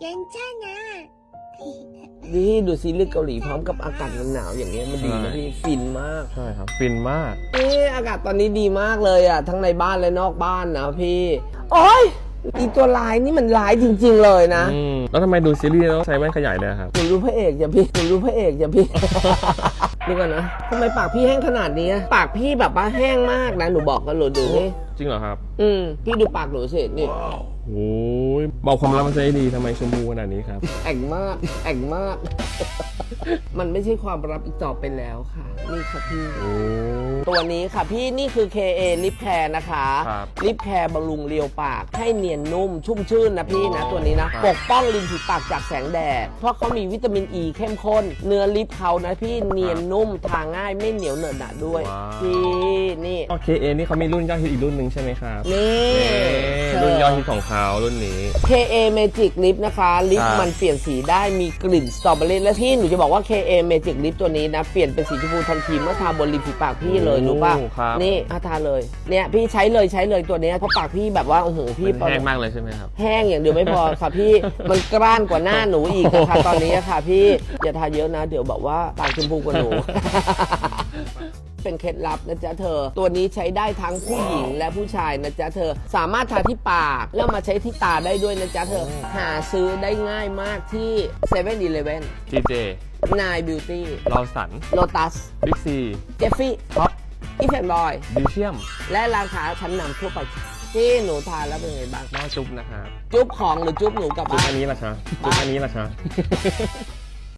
괜찮아. นี่ดูซีรีส์เกาหลีพร้อมกับอากาศหนาวๆอย่างเงี้ยมันดีนะ ใช่ พี่ฟินมาก ใช่ครับ ฟินมาก เอ๊ะอากาศตอนนี้ดีมากเลยอ่ะ ทั้งในบ้านและนอกบ้านนะพี่ โอ้ยอีตัวลายนี่มันลายจริง ๆ เลยนะ อืม แล้วทำไมดูซีรีส์ต้องใช้แว่นขยายเลยครับหนูดูพระเอกอย่าพี่หนูดูพระเอกอย่าพี่ ดูก่อนนะทำไมปากพี่แห้งขนาดนี้อะปากพี่แบบว่าแห้งมากนะหนูบอกกันหนูดูนี่จริงเหรอครับอืมพี่ดูปากหนูสินี่โอ้ยบอกความลับมันจะได้ดีทำไมชมพูขนาดนี้ครับแอ่งมากแอ่งมาก มันไม่ใช่ความลับอีกต่อไปแล้วค่ะ นี่ค่ะพี่ โอ้ ตัวนี้ค่ะพี่นี่คือ KA ลิปแคร์นะคะครับลิปแคร์บำรุงเรียวปากให้เนียนนุ่มชุ่มชื่นนะพี่นะตัวนี้นะครับปกป้องริมฝีปากจากแสงแดด เพราะเขามีวิตามินอ e ีเข้มข้น เนื้อลิปเขานะพี่เนียนนุ่มทาง่ายไม่เหนียวเหนอะหนะด้วยว้าวพี่นี่โอเคเอนี่เขามีรุ่นยอดฮิตอีกรุ่นหนึ่งใช่ไหมครับ นี่เอ๊ะรุ่นยอดฮิตของเขารุ่นนี้ KA Magic Lip นะคะลิปครับมันเปลี่ยนสีได้มีกลิ่นสตรอเบอรี่และที่หนูจะบอกว่า KA Magic Lip ตัวนี้นะเปลี่ยนเป็นสีชมพูทันทีเมื่อทาบนริมฝีปากพี่เลยรู้ป่ะ โอ้ครับ นี่อาทาเลยเนี่ยพี่ใช้เลยใช้เลยตัวเนี้ยเพราะปากพี่แบบว่าโอ้โหพี่มันแห้งมากเลยใช่ไหมครับ แห้งอย่างเดียวไม่พอ ค่ะพี่มันกร้านกว่าหน้าหนูอีกอะค่ะตอนนี้อะค่ะพี่อย่าทาเยอะนะ เดี๋ยวแบบว่าปากชมพูกว่าหนู เป็นเคล็ดลับนะจ๊ะเธอ ตัวนี้ใช้ได้ทั้งผู้หญิงและผู้ชายนะจ๊ะเธอ สามารถทาที่ปาก แล้วมาใช้ที่ตาได้ด้วยนะจ๊ะเธอ หาซื้อได้ง่ายมากที่7 e เ e ่ e อ TJ นายบิวตี้ลอสันโลตัสบิ๊กซีเจฟฟี่ท็อปอีแฟนบอยดิเชียม และร้านค้าชั้นนำทั่วไปที่หนูทานแล้วเป็นไงบ้างน้าจุ๊บนะครับจุ๊บของหรือจุ๊บหนูกลับจุ๊บบ้านอันนี้ล่ะคะจุ๊บอันนี้ล่ะคะ